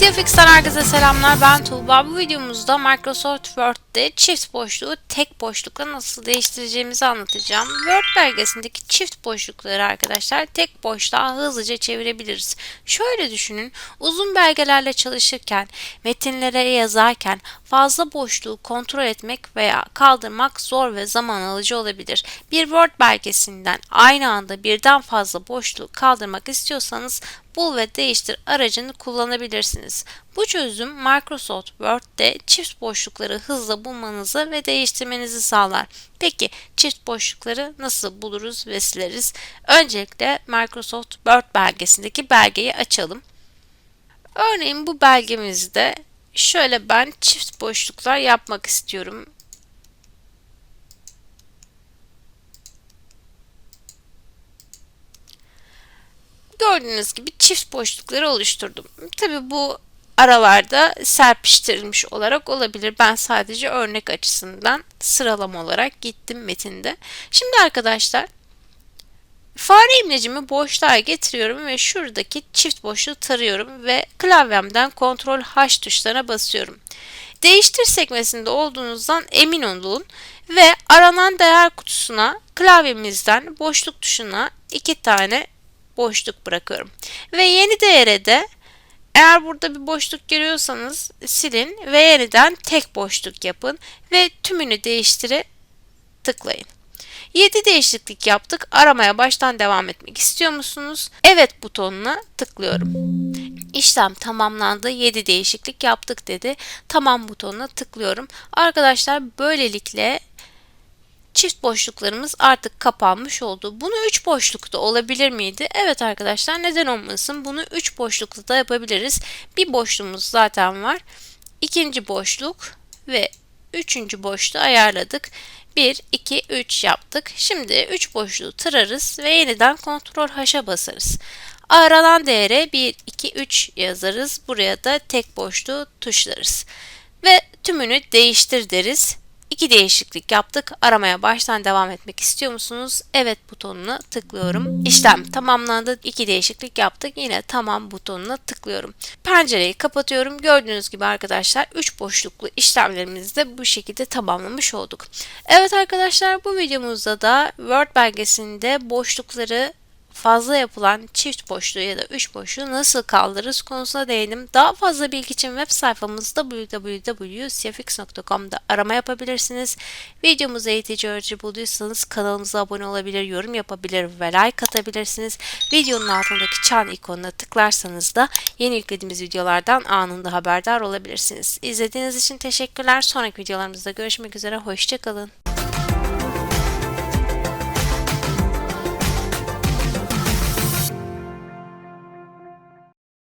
CFX'ten herkese selamlar. Ben Tuğba. Bu videomuzda Microsoft Word'de çift boşluğu tek boşlukla nasıl değiştireceğimizi anlatacağım. Word belgesindeki çift boşlukları arkadaşlar tek boşluğa hızlıca çevirebiliriz. Şöyle düşünün. Uzun belgelerle çalışırken, metinlere yazarken fazla boşluğu kontrol etmek veya kaldırmak zor ve zaman alıcı olabilir. Bir Word belgesinden aynı anda birden fazla boşluğu kaldırmak istiyorsanız bul ve değiştir aracını kullanabilirsiniz. Bu çözüm Microsoft Word'de çift boşlukları hızla bulmanızı ve değiştirmenizi sağlar. Peki çift boşlukları nasıl buluruz ve sileriz? Öncelikle Microsoft Word belgesindeki belgeyi açalım. Örneğin bu belgemizde şöyle ben çift boşluklar yapmak istiyorum. Gördüğünüz gibi çift boşlukları oluşturdum. Tabi bu aralarda serpiştirilmiş olarak olabilir. Ben sadece örnek açısından sıralama olarak gittim metinde. Şimdi arkadaşlar fare imlecimi boşluğa getiriyorum ve şuradaki çift boşluğu tarıyorum ve klavyemden Ctrl H tuşlarına basıyorum. Değiştir sekmesinde olduğunuzdan emin olun ve aranan değer kutusuna klavyemizden boşluk tuşuna iki tane boşluk bırakıyorum. Ve yeni değere de eğer burada bir boşluk görüyorsanız silin ve yeniden tek boşluk yapın ve tümünü değiştire tıklayın. 7 değişiklik yaptık. Aramaya baştan devam etmek istiyor musunuz? Evet butonuna tıklıyorum. İşlem tamamlandı. 7 değişiklik yaptık dedi. Tamam butonuna tıklıyorum. Arkadaşlar böylelikle çift boşluklarımız artık kapanmış oldu. Bunu 3 boşlukta olabilir miydi? Evet arkadaşlar neden olmasın? Bunu 3 boşlukta da yapabiliriz. Bir boşluğumuz zaten var. İkinci boşluk ve üçüncü boşluğu ayarladık. 1, 2, 3 yaptık. Şimdi 3 boşluğu tırarız ve yeniden Ctrl H'a basarız. Aranan değere 1, 2, 3 yazarız. Buraya da tek boşluğu tuşlarız. Ve tümünü değiştir deriz. İki değişiklik yaptık. Aramaya baştan devam etmek istiyor musunuz? Evet butonuna tıklıyorum. İşlem tamamlandı. İki değişiklik yaptık. Yine tamam butonuna tıklıyorum. Pencereyi kapatıyorum. Gördüğünüz gibi arkadaşlar 3 boşluklu işlemlerimizi de bu şekilde tamamlamış olduk. Evet arkadaşlar bu videomuzda da Word belgesinde boşlukları fazla yapılan çift boşluğu ya da üç boşluğu nasıl kaldırırız konusuna değindim. Daha fazla bilgi için web sayfamızda www.cfx.com'da arama yapabilirsiniz. Videomuzu eğitici öğretici bulduysanız kanalımıza abone olabilir, yorum yapabilir ve like atabilirsiniz. Videonun altındaki çan ikonuna tıklarsanız da yeni yüklediğimiz videolardan anında haberdar olabilirsiniz. İzlediğiniz için teşekkürler. Sonraki videolarımızda görüşmek üzere. Hoşçakalın.